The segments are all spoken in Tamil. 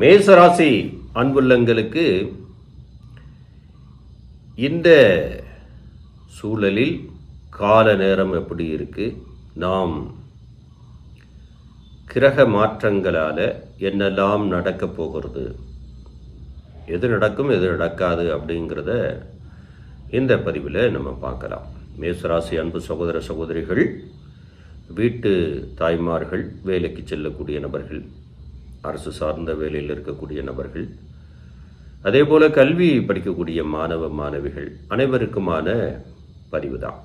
மேசராசி அன்புள்ளங்களுக்கு இந்த சூழலில் கால நேரம் எப்படி இருக்கு? நாம் கிரக மாற்றங்களால் என்னெல்லாம் நடக்கப் போகிறது? எது நடக்கும் எது நடக்காது அப்படிங்கிறத இந்த பதிவில் நம்ம பார்க்கலாம். மேசராசி அன்பு சகோதர சகோதரிகள் வீட்டு தாய்மார்கள் வேலைக்கு செல்லக்கூடிய நபர்கள் அரசு சார்ந்த வேலையில் இருக்கக்கூடிய நபர்கள் அதே போல் கல்வி படிக்கக்கூடிய மாணவ மாணவிகள் அனைவருக்குமான பதிவு தான்.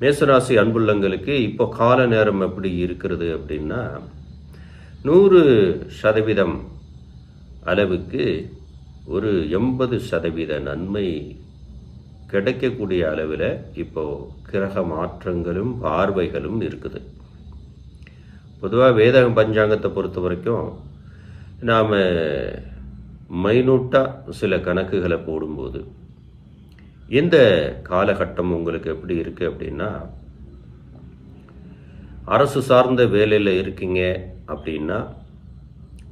மேசராசி அன்புள்ளங்களுக்கு இப்போ கால நேரம் எப்படி இருக்கிறது அப்படின்னா நூறு சதவீதம் அளவுக்கு ஒரு எண்பது சதவீத நன்மை கிடைக்கக்கூடிய அளவில் இப்போது கிரக மாற்றங்களும் பார்வைகளும் இருக்குது. பொதுவாக வேத பஞ்சாங்கத்தை பொறுத்த வரைக்கும் நாம் மைனூட்டாக சில கணக்குகளை போடும்போது எந்த காலகட்டம் உங்களுக்கு எப்படி இருக்குது அப்படின்னா அரசு சார்ந்த வேலையில் இருக்கீங்க அப்படின்னா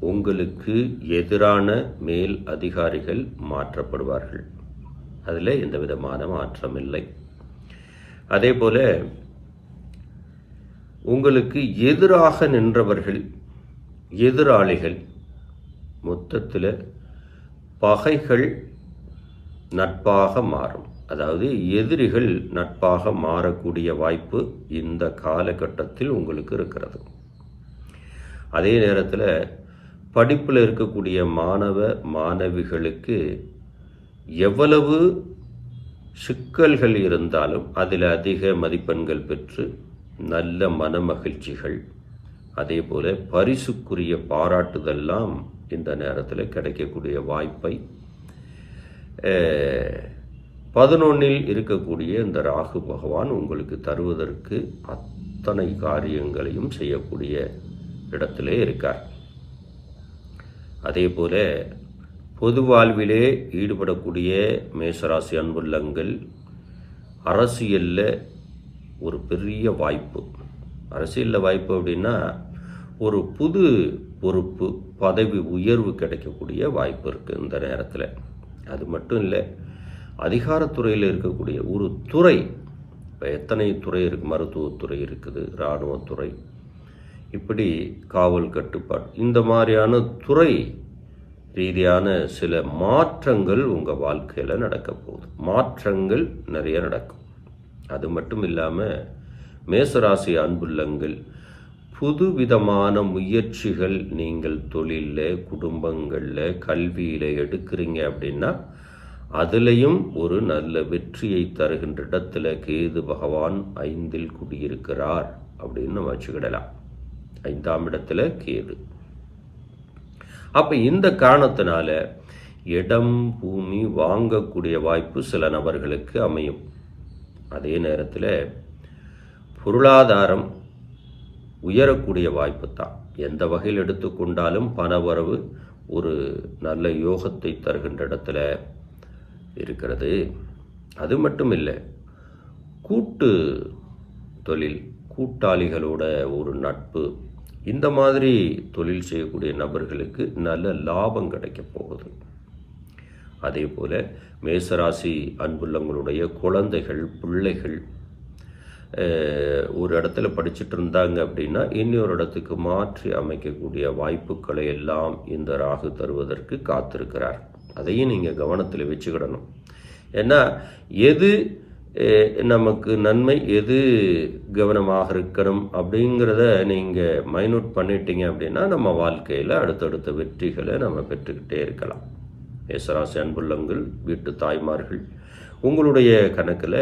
உங்களுக்கு எதிரான மேல் அதிகாரிகள் மாற்றப்படுவார்கள். அதில் எந்த விதமான மாற்றம் இல்லை அதே போல் உங்களுக்கு எதிராக நின்றவர்கள் எதிராளிகள் மொத்தத்தில் பகைகள் நட்பாக மாறும். அதாவது எதிரிகள் நட்பாக மாறக்கூடிய வாய்ப்பு இந்த காலகட்டத்தில் உங்களுக்கு இருக்கிறது. அதே நேரத்தில் படிப்பில் இருக்கக்கூடிய மாணவ மாணவிகளுக்கு எவ்வளவு சிக்கல்கள் இருந்தாலும் அதில் அதிக மதிப்பெண்கள் பெற்று நல்ல மனமகிழ்ச்சிகள். அதே போல் பரிசுக்குரிய பாராட்டுதெல்லாம் இந்த நேரத்தில் கிடைக்கக்கூடிய வாய்ப்பை பதினொன்னில் இருக்கக்கூடிய இந்த ராகு பகவான் உங்களுக்கு தருவதற்கு அத்தனை காரியங்களையும் செய்யக்கூடிய இடத்திலே இருக்கார். அதே போல பொது வாழ்விலே ஈடுபடக்கூடிய மேசராசி அன்புள்ளங்கள் அரசியலில் ஒரு பெரிய வாய்ப்பு. அரசியலில் வாய்ப்பு அப்படின்னா ஒரு புது பொறுப்பு பதவி உயர்வு கிடைக்கக்கூடிய வாய்ப்பு இருக்குது இந்த நேரத்தில். அது மட்டும் இல்லை அதிகாரத்துறையில் இருக்கக்கூடிய ஒரு துறை இப்போ எத்தனை துறை இருக்குது மருத்துவத்துறை இருக்குது இராணுவத்துறை இப்படி காவல் கட்டுப்பாடு இந்த மாதிரியான துறை ரீதியான சில மாற்றங்கள் உங்கள் வாழ்க்கையில் நடக்க போகுது. மாற்றங்கள் நிறைய நடக்கும். அது மட்டும் இல்லாமல் மேசராசி அன்புள்ளங்கள் புது விதமான முயற்சிகள் நீங்கள் தொழிலில் குடும்பங்களில் கல்வியில் எடுக்கிறீங்க அப்படின்னா அதுலேயும் ஒரு நல்ல வெற்றியை தருகின்ற இடத்துல கேது பகவான் ஐந்தில் குடியிருக்கிறார் அப்படின்னு நம்ம வச்சுக்கிடலாம். ஐந்தாம் இடத்துல கேது. அப்போ இந்த காரணத்தினால இடம் பூமி வாங்கக்கூடிய வாய்ப்பு சில நபர்களுக்கு அமையும். அதே நேரத்தில் பொருளாதாரம் உயரக்கூடிய வாய்ப்பு தான் எந்த வகையில் எடுத்துக்கொண்டாலும் பணவரவு ஒரு நல்ல யோகத்தை தருகின்ற இடத்துல இருக்கிறது. அது மட்டும் இல்லை கூட்டு தொழில் கூட்டாளிகளோட ஒரு நட்பு இந்த மாதிரி தொழில் செய்யக்கூடிய நபர்களுக்கு நல்ல லாபம் கிடைக்க போகுது. அதே போல் மேசராசி அன்புள்ளங்களுடைய குழந்தைகள் பிள்ளைகள் ஒரு இடத்துல படிச்சுட்டு இருந்தாங்க அப்படின்னா இன்னொரு இடத்துக்கு மாற்றி அமைக்கக்கூடிய வாய்ப்புகளை எல்லாம் இந்த ராகு தருவதற்கு காத்திருக்கிறார். அதையும் நீங்கள் கவனத்தில் வச்சுக்கிடணும். ஏன்னா எது நமக்கு நன்மை எது கவனமாக இருக்கணும் அப்படிங்கிறத நீங்கள் மைனூட் பண்ணிட்டீங்க அப்படின்னா நம்ம வாழ்க்கையில் அடுத்தடுத்த வெற்றிகளை நம்ம பெற்றுக்கிட்டே இருக்கலாம். மேசராசி அன்புள்ளங்கள் வீட்டு தாய்மார்கள் உங்களுடைய கணக்கில்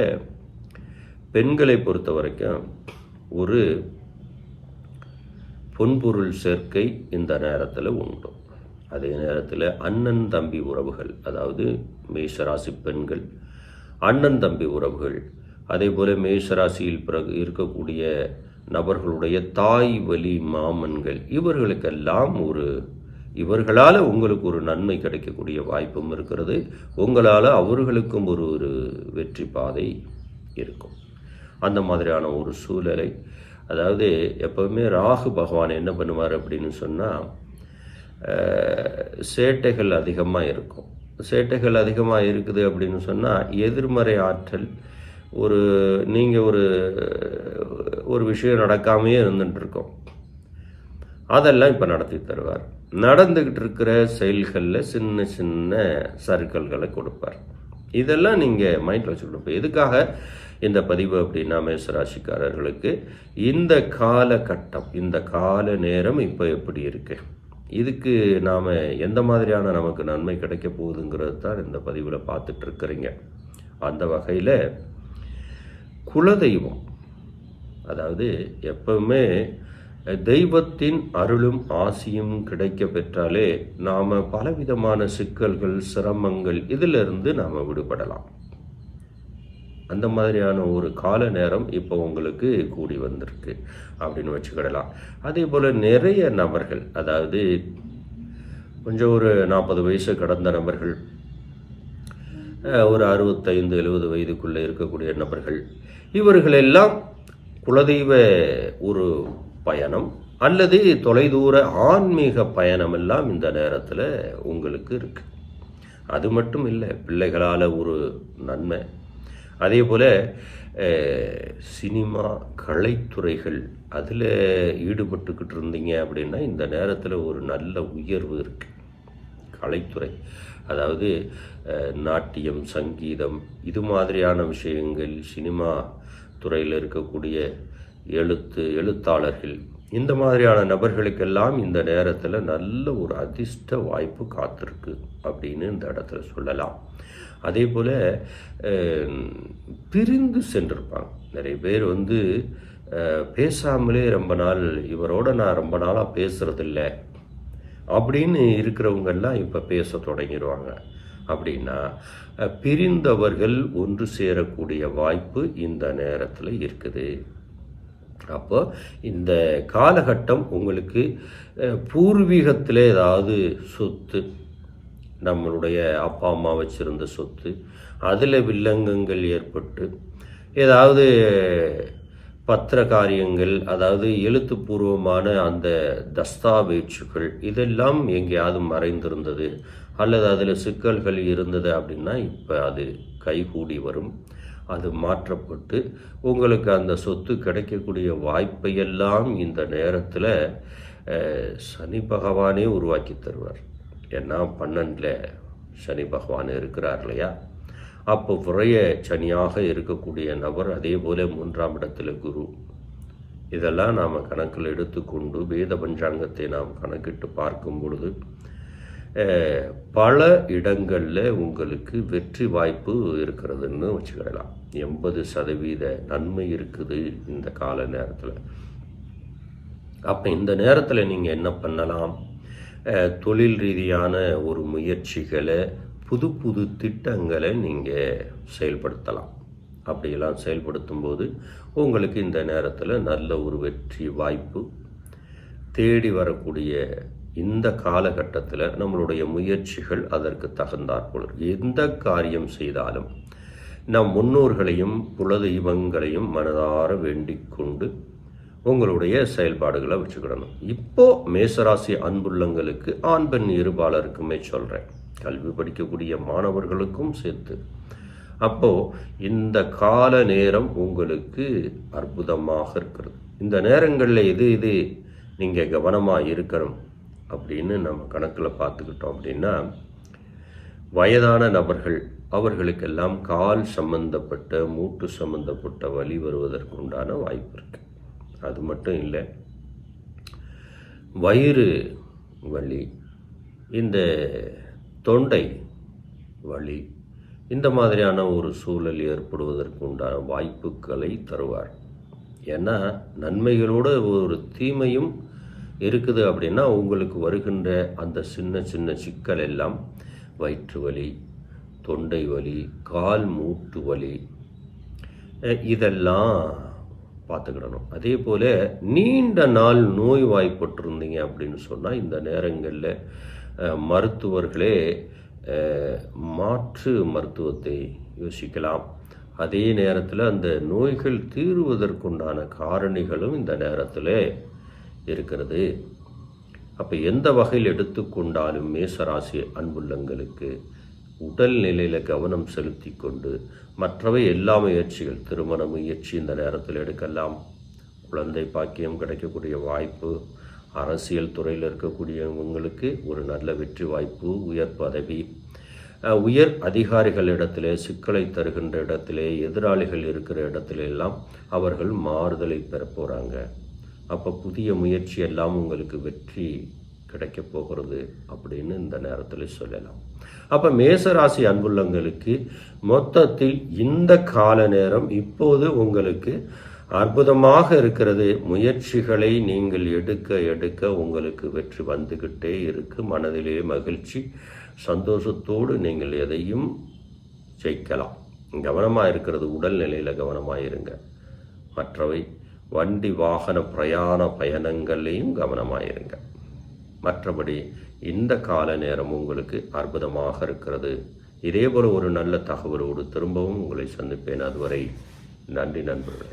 பெண்களை பொறுத்த வரைக்கும் ஒரு பொன்பொருள் சேர்க்கை இந்த நேரத்தில் உண்டு. அதே நேரத்தில் அண்ணன் தம்பி உறவுகள் அதாவது மேஷராசி பெண்கள் அண்ணன் தம்பி உறவுகள் அதே போல் மேஷராசியில் பிறகு இருக்கக்கூடிய நபர்களுடைய தாய் வழி மாமன்கள் இவர்களுக்கெல்லாம் ஒரு இவர்களால் உங்களுக்கு ஒரு நன்மை கிடைக்கக்கூடிய வாய்ப்பும் இருக்கிறது. உங்களால் அவர்களுக்கும் ஒரு ஒரு வெற்றி பாதை இருக்கும். அந்த மாதிரியான ஒரு சூழலை அதாவது எப்போவுமே ராகு பகவான் என்ன பண்ணுவார் அப்படின்னு சொன்னால் சேட்டைகள் அதிகமாக இருக்கும். சேட்டைகள் அதிகமாக இருக்குது அப்படின்னு சொன்னால் எதிர்மறை ஆற்றல் ஒரு நீங்கள் ஒரு ஒரு விஷயம் நடக்காமையே இருந்துட்டுருக்கோம் அதெல்லாம் இப்போ நடத்தி தருவார். நடந்துக்கிட்டு இருக்கிற செயல்களில் சின்ன சின்ன சர்க்கிள்களை கொடுப்பார். இதெல்லாம் நீங்கள் மைண்டில் வச்சுக்கணும். இப்போ எதுக்காக இந்த பதிவு அப்படின்னா மேசராசிக்காரர்களுக்கு இந்த காலகட்டம் இந்த கால நேரம் இப்போ எப்படி இருக்கு? இதுக்கு நாம் எந்த மாதிரியான நமக்கு நன்மை கிடைக்க போகுதுங்கிறது தான் இந்த பதிவில் பார்த்துட்டு இருக்கிறீங்க அந்த வகையில் குலதெய்வம் அதாவது எப்பவுமே தெய்வத்தின் அருளும் ஆசியும் கிடைக்க பெற்றாலே நாம் பலவிதமான சிக்கல்கள் சிரமங்கள் இதிலிருந்து நாம் விடுபடலாம். அந்த மாதிரியான ஒரு கால நேரம் இப்போ உங்களுக்கு கூடி வந்திருக்கு அப்படின்னு வச்சுக்கிடலாம். அதே போல் நிறைய நபர்கள் அதாவது கொஞ்சம் ஒரு நாற்பது வயசு கடந்த நபர்கள் ஒரு அறுபத்தைந்து எழுபது வயதுக்குள்ளே இருக்கக்கூடிய நபர்கள் இவர்களெல்லாம் குலதெய்வ ஒரு பயணம் அல்லது தொலைதூர ஆன்மீக பயணம் எல்லாம் இந்த நேரத்தில் உங்களுக்கு இருக்கு. அது மட்டும் இல்லை பிள்ளைகளால் ஒரு நன்மை. அதே போல் சினிமா கலைத்துறைகள் அதில் ஈடுபட்டுக்கிட்டு இருந்தீங்க அப்படின்னா இந்த நேரத்தில் ஒரு நல்ல உயர்வு இருக்குது கலைத்துறை அதாவது நாட்டியம் சங்கீதம் இது மாதிரியான விஷயங்கள் சினிமா துறையில் இருக்கக்கூடிய எழுத்து எழுத்தாளர்கள். இந்த மாதிரியான நபர்களுக்கெல்லாம் இந்த நேரத்தில் நல்ல ஒரு அதிர்ஷ்ட வாய்ப்பு காத்திருக்கு அப்படின்னு இந்த இடத்துல சொல்லலாம். அதே போல் பிரிந்து சென்றிருப்பாங்க. நிறைய பேர் வந்து பேசாமலே ரொம்ப நாள் இவரோட நான் ரொம்ப நாளாக பேசுகிறதில்ல அப்படின்னு இருக்கிறவங்கெல்லாம் இப்போ பேச தொடங்கிடுவாங்க அப்படின்னா பிரிந்தவர்கள் ஒன்று சேரக்கூடிய வாய்ப்பு இந்த நேரத்தில் இருக்குது. அப்போ இந்த காலகட்டம் உங்களுக்கு பூர்வீகத்தில் ஏதாவது சொத்து நம்மளுடைய அப்பா அம்மா வச்சுருந்த சொத்து அதில் வில்லங்கங்கள் ஏற்பட்டு ஏதாவது பத்திர காரியங்கள் அதாவது எழுத்துப்பூர்வமான அந்த தஸ்தாவேஜுகள் இதெல்லாம் எங்கேயாவது மறைந்திருந்தது அல்லது அதில் சிக்கல்கள் இருந்தது அப்படின்னா இப்போ அது கைகூடி வரும். அது மாற்றப்பட்டு உங்களுக்கு அந்த சொத்து கிடைக்கக்கூடிய வாய்ப்பையெல்லாம் இந்த நேரத்தில் சனி பகவானே உருவாக்கி தருவார். ஏன்னா பன்னெண்டில் சனி பகவான் இருக்கிறார் இல்லையா? அப்போ விரைய சனியாக இருக்கக்கூடிய நபர் அதே போல் மூன்றாம் இடத்துல குரு. இதெல்லாம் நாம் கணக்கில் எடுத்துக்கொண்டு வேத பஞ்சாங்கத்தை நாம் கணக்கிட்டு பார்க்கும் பொழுது பல இடங்களில் உங்களுக்கு வெற்றி வாய்ப்பு இருக்கிறதுன்னு வச்சுக்கிடலாம். எண்பது சதவீத நன்மை இருக்குது இந்த கால நேரத்தில். அப்போ இந்த நேரத்தில் நீங்கள் என்ன பண்ணலாம்? தொழில் ரீதியான ஒரு முயற்சிகளை புது புது திட்டங்களை நீங்கள் செயல்படுத்தலாம். அப்படியெல்லாம் செயல்படுத்தும்போது உங்களுக்கு இந்த நேரத்தில் நல்ல ஒரு வெற்றி வாய்ப்பு தேடி வரக்கூடிய இந்த காலகட்டத்தில் நம்மளுடைய முயற்சிகள் அதற்கு தகுந்தாற்போல் எந்த காரியம் செய்தாலும் நம் முன்னோர்களையும் குலதெய்வங்களையும் மனதார வேண்டிக் கொண்டு உங்களுடைய செயல்பாடுகளை வச்சுக்கிடணும். இப்போ மேசராசி அன்புள்ளங்களுக்கு ஆண் பெண் இருபாலருக்குமே சொல்கிறேன் கல்வி படிக்கக்கூடிய மாணவர்களுக்கும் சேர்த்து. அப்போது இந்த கால நேரம் உங்களுக்கு அற்புதமாக இருக்கிறது. இந்த நேரங்களில் எது இது நீங்கள் கவனமாக இருக்கணும்? அப்படின்னு நம்ம கணக்கில் பார்த்துக்கிட்டோம் அப்படின்னா வயதான நபர்கள் அவர்களுக்கெல்லாம் கால் சம்பந்தப்பட்ட மூட்டு சம்பந்தப்பட்ட வலி வருவதற்கு உண்டான வாய்ப்பு இருக்கு. அது மட்டும் இல்லை வயிறு வலி இந்த தொண்டை வலி இந்த மாதிரியான ஒரு சூழல் ஏற்படுவதற்கு உண்டான வாய்ப்புகளை தருவார். ஏன்னா நன்மைகளோட ஒரு தீமையும் இருக்குது அப்படின்னா உங்களுக்கு வருகின்ற அந்த சின்ன சின்ன சிக்கல் எல்லாம் வயிற்று வலி தொண்டை வலி கால் மூட்டு வலி இதெல்லாம் பார்த்துக்கிடணும். அதே போல் நீண்ட நாள் நோய் வாய்ப்பட்டிருந்தீங்க அப்படின்னு சொன்னால் இந்த நேரங்களில் மருத்துவர்களே மாற்று மருத்துவத்தை யோசிக்கலாம். அதே நேரத்தில் அந்த நோய்கள் தீருவதற்குண்டான காரணிகளும் இந்த நேரத்தில் இருக்கிறது. அப்போ எந்த வகையில் எடுத்துக்கொண்டாலும் மேசராசி அன்புள்ளங்களுக்கு உடல் நிலையில் கவனம் செலுத்தி கொண்டு மற்றவை எல்லா முயற்சிகள் திருமண முயற்சி இந்த நேரத்தில் எடுக்கலாம். குழந்தை பாக்கியம் கிடைக்கக்கூடிய வாய்ப்பு அரசியல் துறையில் இருக்கக்கூடியவங்களுக்கு ஒரு நல்ல வெற்றி வாய்ப்பு உயர் பதவி. உயர் அதிகாரிகள் இடத்திலே சிக்கலை தருகின்ற இடத்திலே எதிராளிகள் இருக்கிற இடத்துல எல்லாம் அவர்கள் மாறுதலை பெற போகிறாங்க அப்போ புதிய முயற்சி எல்லாம் உங்களுக்கு வெற்றி கிடைக்க போகிறது அப்படின்னு இந்த நேரத்தில் சொல்லலாம். அப்போ மேசராசி அன்புள்ளங்களுக்கு மொத்தத்தில் இந்த கால நேரம் இப்போது உங்களுக்கு அற்புதமாக இருக்கிறது. முயற்சிகளை நீங்கள் எடுக்க எடுக்க உங்களுக்கு வெற்றி வந்துக்கிட்டே இருக்கு. மனதிலே மகிழ்ச்சி சந்தோஷத்தோடு நீங்கள் எதையும் ஜெயிக்கலாம். கவனமாக இருக்கிறது உடல்நிலையில் கவனமாக இருங்க. மற்றவை வண்டி வாகன பிரயாண பயணங்கள்லேயும் கவனமாயிருங்க. மற்றபடி இந்த கால நேரம் உங்களுக்கு அற்புதமாக இருக்கிறது. இதேபோல் ஒரு நல்ல தகவலோடு திரும்பவும் உங்களை சந்திப்பேன். அதுவரை நன்றி நண்பர்களே.